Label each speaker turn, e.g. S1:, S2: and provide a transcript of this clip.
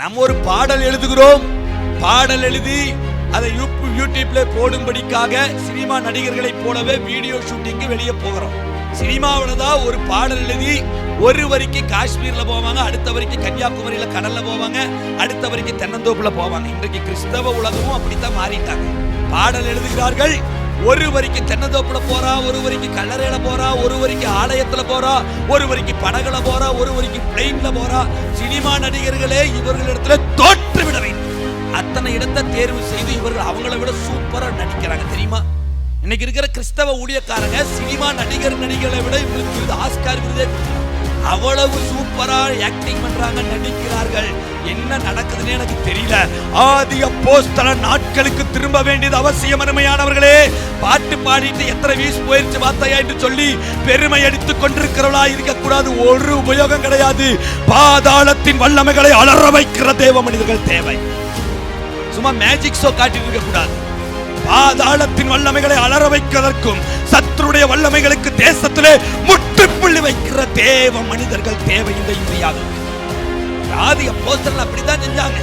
S1: நம்ம ஒரு பாடல் எழுதுகிறோம். பாடல் எழுதி அதை யூ- யூடியூப்ல போடும்படிக்காக சினிமா நடிகர்களை போலவே வீடியோ ஷூட்டிங்க்கு வெளியே போகிறோம். சினிமாவில் தான் ஒரு பாடல் எழுதி ஒரு வரைக்கும் காஷ்மீர்ல போவாங்க அடுத்த வரைக்கும் கன்னியாகுமரியில கடல்ல போவாங்க அடுத்த வரைக்கும் தென்னந்தோப்புல போவாங்க. இன்றைக்கு கிறிஸ்தவ உலகமும் அப்படித்தான் மாறிட்டாங்க. பாடல் எழுதுகிறார்கள் ஒரு வரைக்கும் தென்னந்தோப்புல போறா ஒரு வரைக்கும் கல்லறையில போறா ஒரு வரைக்கும் ஆலயத்துல போறா ஒரு வரிக்கு படகுல போறா ஒரு வரைக்கும் பிளெயின்ல போறா. சினிமா நடிகர்களே இவர்களிடத்துல தோற்று விட வேண்டும். அத்தனை இடத்தை தேர்வு செய்து இவர்கள் அவங்கள விட சூப்பரா நடிக்கிறாங்க. தெரியுமா? இன்னைக்கு இருக்கிற கிறிஸ்தவ ஊழியக்காரங்க சினிமா நடிகர் நடிகளை விட இவங்களுக்கு ஆஸ்கார் விருதே. அவ்வளவு சூப்பரா ஆக்டிங் பண்றாங்க நடிக்கிறார்கள் என்ன நடக்குதுன்னு எனக்கு தெரியல. ஆதி அப்போஸ்தல நாட்களுக்கு திரும்ப வேண்டியது அவசியம் அருமையானவர்களே. பாட்டு பாடிட்டு எத்தனை வீஸ் போயிருச்சு பார்த்தாயா என்று சொல்லி பெருமை அடித்துக் கொண்டிருக்கிறவளா இருக்கக்கூடாது. ஒரு உபயோகம் கிடையாது. பாதாளத்தின் வல்லமைகளை அலற வைக்கிற தேவ மனிதர்கள் தேவை. சும்மா மேஜிக் ஷோ காட்டிட்டு இருக்க கூடாது. பாதாளத்தின் வல்லமைகளை அலற வைக்கிறதற்கும் சத்துருடைய வல்லமைகளுக்கு தேசத்திலே முற்றுப்புள்ளி வைக்கிற தேவ மனிதர்கள் தேவை இந்த இந்தியாவில் ஆதி அப்போஸ்தலர்கள் அப்படித்தான் செஞ்சாங்க.